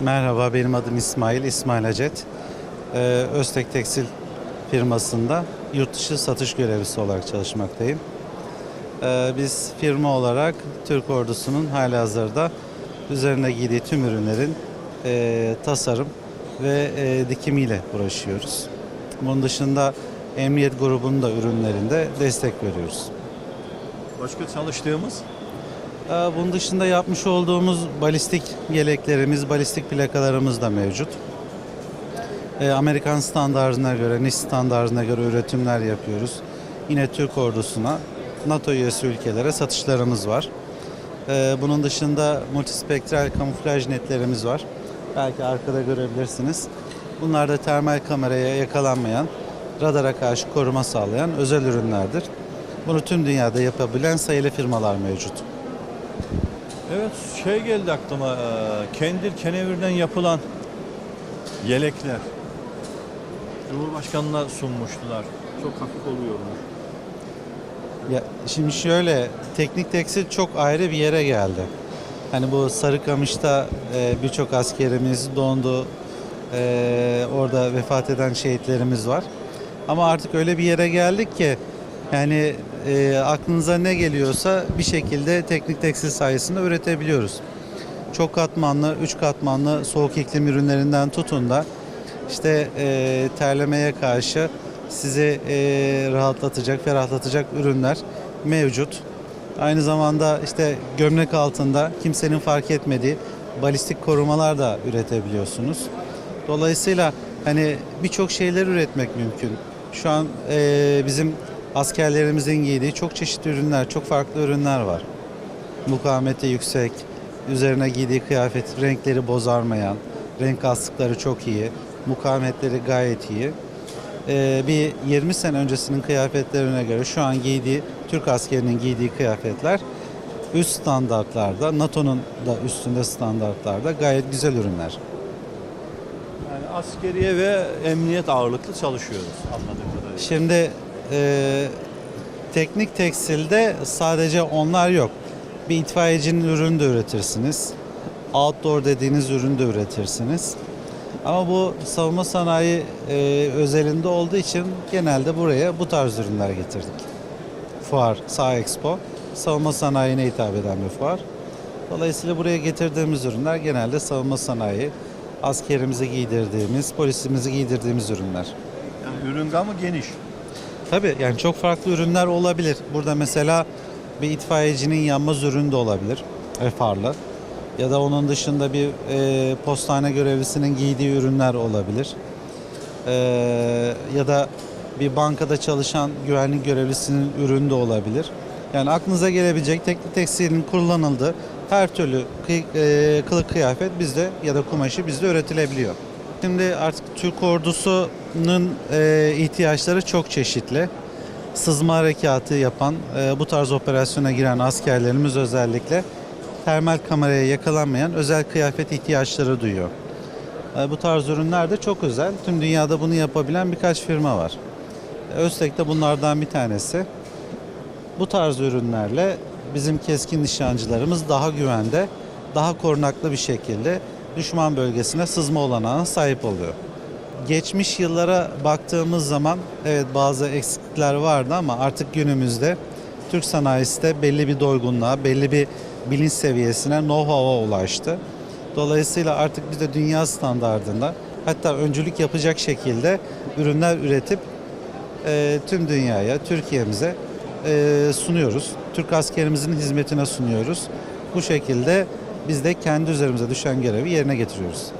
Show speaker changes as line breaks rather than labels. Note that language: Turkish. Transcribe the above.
Merhaba, benim adım İsmail, İsmail Hacet. Ee, Öztek Tekstil firmasında yurt dışı satış görevlisi olarak çalışmaktayım. Ee, biz firma olarak Türk ordusunun halihazırda üzerine giydiği tüm ürünlerin e, tasarım ve e, dikimiyle uğraşıyoruz. Bunun dışında emniyet grubunun da ürünlerinde destek veriyoruz.
Başka çalıştığımız
Bunun dışında yapmış olduğumuz balistik yeleklerimiz, balistik plakalarımız da mevcut. Ee, Amerikan standartına göre, NIST standartına göre üretimler yapıyoruz. Yine Türk ordusuna, NATO üyesi ülkelere satışlarımız var. Ee, Bunun dışında multispektral kamuflaj netlerimiz var. Belki arkada görebilirsiniz. Bunlar da termal kameraya yakalanmayan, radara karşı koruma sağlayan özel ürünlerdir. Bunu tüm dünyada yapabilen sayılı firmalar mevcut.
Evet şey geldi aklıma e, kendir kenevirden yapılan yelekler. Cumhurbaşkanına sunmuştular. Çok hafif oluyormuş.
Ya şimdi şöyle teknik tekstil çok ayrı bir yere geldi. Hani bu Sarıkamış'ta e, birçok askerimiz dondu. E, orada vefat eden şehitlerimiz var. Ama artık öyle bir yere geldik ki yani e, aklınıza ne geliyorsa bir şekilde teknik tekstil sayesinde üretebiliyoruz. Çok katmanlı, üç katmanlı soğuk iklim ürünlerinden tutun da işte e, terlemeye karşı sizi e, rahatlatacak, ferahlatacak ürünler mevcut. Aynı zamanda işte gömlek altında kimsenin fark etmediği balistik korumalar da üretebiliyorsunuz. Dolayısıyla hani birçok şeyler üretmek mümkün. Şu an e, bizim askerlerimizin giydiği çok çeşitli ürünler, çok farklı ürünler var. Mukavemeti yüksek, üzerine giydiği kıyafet renkleri bozarmayan, renk astıkları çok iyi, mukavemetleri gayet iyi. Ee, bir 20 sene öncesinin kıyafetlerine göre şu an giydiği, Türk askerinin giydiği kıyafetler üst standartlarda, NATO'nun da üstünde standartlarda gayet güzel ürünler.
Yani askeriye ve emniyet ağırlıklı çalışıyoruz anladığım kadarıyla.
Şimdi e, teknik tekstilde sadece onlar yok. Bir itfaiyecinin ürünü de üretirsiniz. Outdoor dediğiniz ürünü de üretirsiniz. Ama bu savunma sanayi e, özelinde olduğu için genelde buraya bu tarz ürünler getirdik. Fuar, Sağ Expo, savunma sanayine hitap eden bir fuar. Dolayısıyla buraya getirdiğimiz ürünler genelde savunma sanayi, askerimizi giydirdiğimiz, polisimizi giydirdiğimiz ürünler.
Yani ürün gamı geniş.
Tabii yani çok farklı ürünler olabilir. Burada mesela bir itfaiyecinin yanmaz ürünü de olabilir. E, farlı. Ya da onun dışında bir e, postane görevlisinin giydiği ürünler olabilir. E, ya da bir bankada çalışan güvenlik görevlisinin ürünü de olabilir. Yani aklınıza gelebilecek teknik tekstilin kullanıldığı her türlü e, kılık kıyafet bizde ya da kumaşı bizde üretilebiliyor. Şimdi artık Türk ordusunun e, ihtiyaçları çok çeşitli. Sızma harekatı yapan, e, bu tarz operasyona giren askerlerimiz özellikle termal kameraya yakalanmayan özel kıyafet ihtiyaçları duyuyor. E, bu tarz ürünler de çok özel. Tüm dünyada bunu yapabilen birkaç firma var. Öztek de bunlardan bir tanesi. Bu tarz ürünlerle bizim keskin nişancılarımız daha güvende, daha korunaklı bir şekilde düşman bölgesine sızma olanağına sahip oluyor. Geçmiş yıllara baktığımız zaman evet bazı eksiklikler vardı ama artık günümüzde Türk sanayisi de belli bir doygunluğa, belli bir bilinç seviyesine, know-how'a ulaştı. Dolayısıyla artık biz de dünya standardında hatta öncülük yapacak şekilde ürünler üretip e, tüm dünyaya, Türkiye'mize e, sunuyoruz. Türk askerimizin hizmetine sunuyoruz. Bu şekilde biz de kendi üzerimize düşen görevi yerine getiriyoruz.